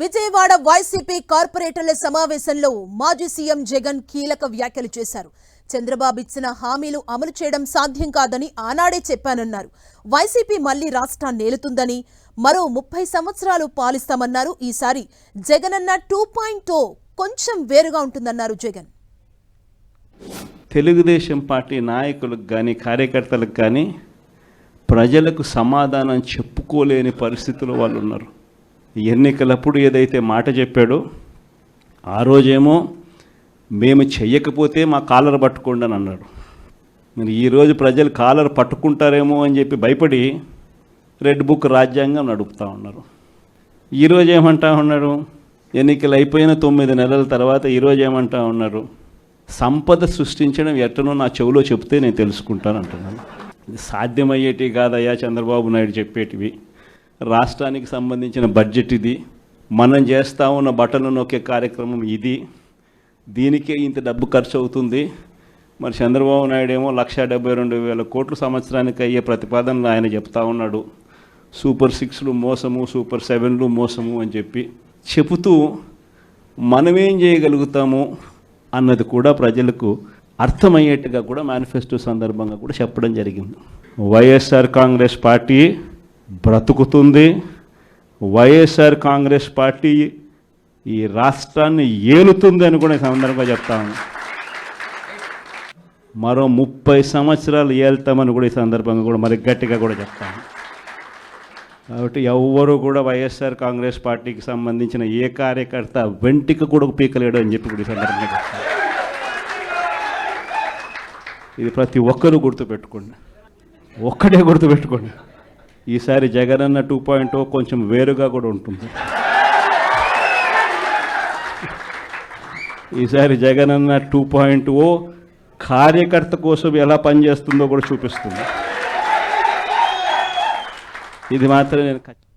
Vijayawada YCP కార్పొరేటర్ల సమావేశంలో మాజీ CM Jagan కీలక వ్యాఖ్యలు చేశారు. చంద్రబాబు ఇచ్చిన హామీలు అమలు చేయడం సాధ్యం కాదని ఆనాడే చెప్పానన్నారు. వైసీపీ మళ్ళీ రాష్ట్రాన్ని నేలుతుందని మరో ముప్పై సంవత్సరాలు పాలిస్తామన్నారు. ఈసారి జగనన్న టూ పాయింట్ కొంచెం వేరుగా ఉంటుందన్నారు జగన్. తెలుగుదేశం పార్టీ నాయకులకు కానీ కార్యకర్తలకు కానీ ప్రజలకు సమాధానం చెప్పుకోలేని పరిస్థితుల్లో వాళ్ళు ఉన్నారు ఎన్నికలప్పుడు ఏదైతే మాట చెప్పాడో ఆ రోజేమో మేము చెయ్యకపోతే మా కాలర్ పట్టుకోండి అని అన్నాడు. మరి ఈరోజు ప్రజలు కాలర్ పట్టుకుంటారేమో అని చెప్పి భయపడి రెడ్ బుక్ రాజ్యాంగం నడుపుతూ ఉన్నారు. ఈరోజు ఏమంటా ఉన్నారు? ఎన్నికలు అయిపోయిన తొమ్మిది నెలల తర్వాత ఈరోజు ఏమంటా ఉన్నారు? సంపద సృష్టించడం ఎట్టనో నా చెవిలో చెప్తే నేను తెలుసుకుంటాను అంటున్నాను. సాధ్యమయ్యేటివి కాదయ్యా చంద్రబాబు నాయుడు చెప్పేటివి. రాష్ట్రానికి సంబంధించిన బడ్జెట్ ఇది. మనం చేస్తా ఉన్న బట్టలు నొక్కే కార్యక్రమం ఇది. దీనికే ఇంత డబ్బు ఖర్చు అవుతుంది మరి చంద్రబాబు నాయుడు ఏమో లక్ష డెబ్బై రెండు వేల కోట్లు సంవత్సరానికి అయ్యే ప్రతిపాదనలు ఆయన చెప్తా ఉన్నాడు. సూపర్ సిక్స్లు మోసము సూపర్ సెవెన్లు మోసము అని చెప్పి చెబుతూ మనమేం చేయగలుగుతాము అన్నది కూడా ప్రజలకు అర్థమయ్యేట్టుగా కూడా మేనిఫెస్టో సందర్భంగా కూడా చెప్పడం జరిగింది. వైఎస్ఆర్ కాంగ్రెస్ పార్టీ బ్రతుకుతుంది. వైఎస్ఆర్ కాంగ్రెస్ పార్టీ ఈ రాష్ట్రాన్ని ఏలుతుంది అని కూడా ఈ సందర్భంగా చెప్తాను మరో ముప్పై సంవత్సరాలు ఏళ్తామని కూడా ఈ సందర్భంగా కూడా మరి గట్టిగా కూడా చెప్తాను కాబట్టి ఎవ్వరూ కూడా వైఎస్ఆర్ కాంగ్రెస్ పార్టీకి సంబంధించిన ఏ కార్యకర్త వెంటిక కూడా పీకలేడు అని చెప్పి కూడా ఈ సందర్భంగా చెప్తాను ఇది ప్రతి ఒక్కరూ గుర్తుపెట్టుకోండి. ఒక్కడే గుర్తుపెట్టుకోండి. ఈసారి జగనన్న టూ పాయింట్ కొంచెం వేరుగా కూడా ఉంటుంది. ఈసారి జగనన్న టూ పాయింట్ ఓ కార్యకర్త కోసం ఎలా పనిచేస్తుందో కూడా చూపిస్తుంది. ఇది మాత్రం నేను ఖచ్చితంగా